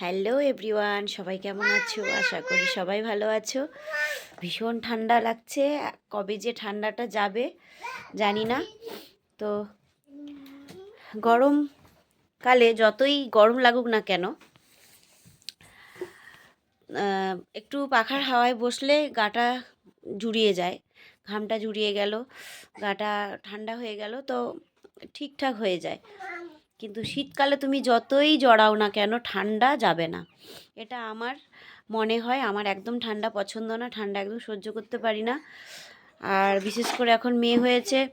Hello everyone, সবাই কেমন আছো? আশা করি সবাই ভালো আছো। ভীষণ ঠান্ডা লাগছে। কবে যে ঠান্ডাটা যাবে, জানি না। তো গরম কালে যতই গরম লাগুক না কেন একটু পাখার হাওয়ায় বসলে গাটা জুড়িয়ে যায়। ঘামটা জুড়িয়ে গেল, গাটা ঠান্ডা হয়ে গেল, তো ঠিকঠাক হয়ে যায়। কিন্তু শীতকালে তুমি যতই জড়াও না কেন, ঠান্ডা যাবে না। এটা আমার মনে হয়, আমার একদম ঠান্ডা পছন্দ না, ঠান্ডা একদম সহ্য করতে পারি না। আর বিশেষ করে এখন মেয়ে হয়েছে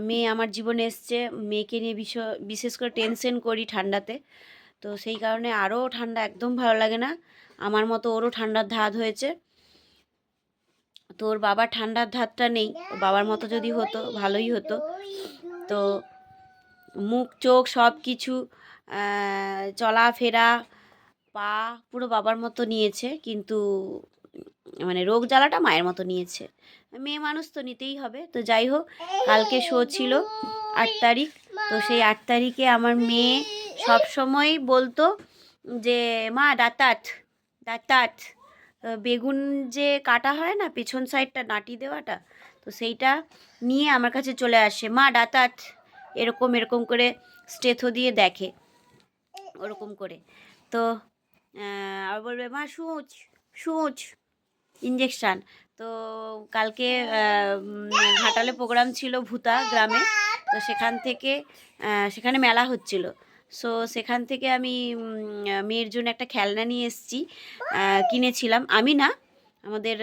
মেয়ে আমার জীবনে এসছে, মেয়েকে নিয়ে বিশ- বিশেষ করে টেনশন করি ঠান্ডাতে। তো সেই কারণে আরও ঠান্ডা একদম ভালো লাগে না। আমার মতো ওরও ঠান্ডার ধাত হয়েছে। তো ওর বাবার ঠান্ডার ধাতটা নেই বাবার মতো যদি হতো, ভালোই হতো। তো মুখ, চোখ সব কিছু চলাফেরা, পা পুরো বাবার মতো নিয়েছে, কিন্তু মানে রোগ জ্বালাটা মায়ের মতো নিয়েছে। মেয়ে মানুষ তো নিতেই হবে। তো যাই হোক, কালকে শো ছিল আট তারিখ। তো সেই আট তারিখে আমার মেয়ে সব সময় বলতো যে, মা, দাঁতাত তো বেগুন যে কাটা হয় না, পেছন সাইডটা নাটি দেওয়াটা, তো সেইটা নিয়ে আমার কাছে চলে আসে। মা, দাঁতাত এরকম এরকম করে স্টেথো দিয়ে দেখে, ওরকম করে। তো আর বলবে, মা, সুচ সুচ ইঞ্জেকশান তো কালকে ঘাটালে প্রোগ্রাম ছিল ভূতা গ্রামে, তো সেখান থেকে সেখানে মেলা হচ্ছিল। সো সেখান থেকে আমি মেয়ের জন্য একটা খেলনা নিয়ে এসেছি কিনেছিলাম। আমি না, আমাদের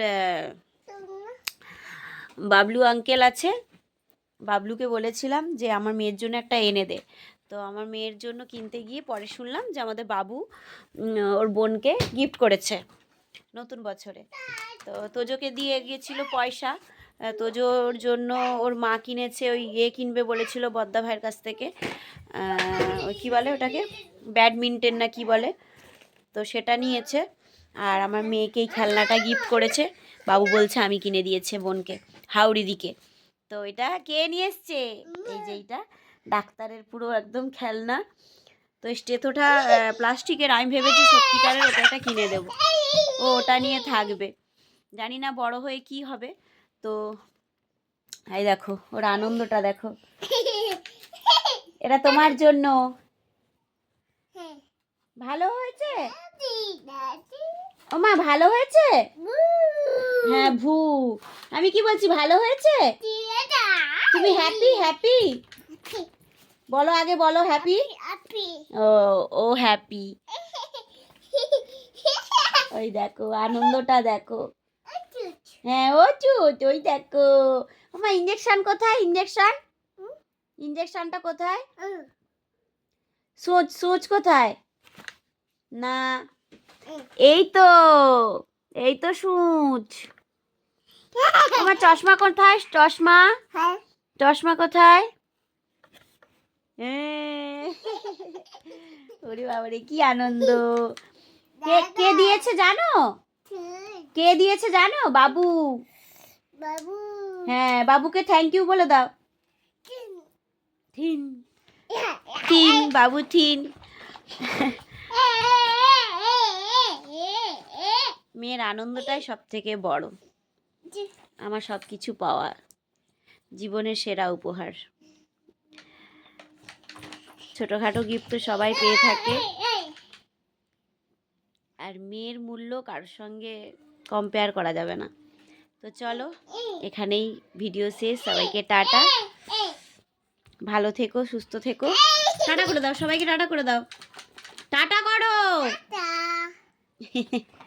বাবলু আঙ্কেল আছে বাবলুকে বলেছিলাম যে, আমার মেয়ের জন্য একটা এনে দে। তো আমার মেয়ের জন্য কিনতে গিয়ে পরে শুনলাম যে, আমাদের বাবু ওর বোনকে গিফট করেছে নতুন বছরে। তো তোজোকে দিয়ে গিয়েছিল পয়সা। তোজোর জন্য ওর মা কিনেছে, ওই ইয়ে কিনবে বলেছিল বদ্দা ভাইয়ের কাছ থেকে। ওই কী বলে ওটাকে? ব্যাডমিন্টন না কি বলে? তো সেটা নিয়েছে। আর আমার মেয়েকে এই খেলনাটা গিফট করেছে। বাবু বলছে, আমি কিনে দিয়েছে বোনকে হাওড়ি দিকে তো এটা কে নিয়ে এসছে? এই যে এইটা, ডাক্তারের পুরো একদম খেলনা। তো স্টেথোটা প্লাস্টিকের, আমি ভেবেছি সত্যিকারের ওটা একটা কিনে দেবো। ও ওটা নিয়ে থাকবে। জানি না বড় হয়ে কি হবে। তো এই দেখো, ওর আনন্দটা দেখো। এটা তোমার জন্য। ভালো হয়েছে? ও মা ভালো হয়েছে? হ্যাঁ ভু। আমি কি বলছি, ভালো হয়েছে? তুমি হ্যাপি হ্যাপি বলো আগে বলো হ্যাপি ও ও হ্যাপি ওই দেখো, আনন্দটা দেখো। হ্যাঁ ও চুট ওই দেখো। আমার ইঞ্জেকশন কোথায়? ইঞ্জেকশন ইঞ্জেকশনটা কোথায়? সুচ সুচ কোথায়? না। এই তো এই তো সুচ। তোমার চশমা কোথায়? চশমা? চশমা কোথায়? ওরে বাবারে কি আনন্দ। কে কে দিয়েছে জানো? কে দিয়েছে জানো? বাবু। বাবু। হ্যাঁ বাবুকে থ্যাংক ইউ বলে দাও। থিন। থিন। বাবু থিন। মেয়ের আনন্দটাই সব থেকে বড় আমার সব কিছু পাওয়া জীবনের সেরা উপহার। ছোটোখাটো গিফট তো সবাই পেয়ে থাকে। আর মেয়ের মূল্য কারোর সঙ্গে কম্পেয়ার করা যাবে না। তো চলো এখানেই ভিডিও শেষ। সবাইকে টাটা। ভালো থেকো সুস্থ থেকো। টাটা করে দাও সবাইকে টাটা করে দাও। টাটা করো।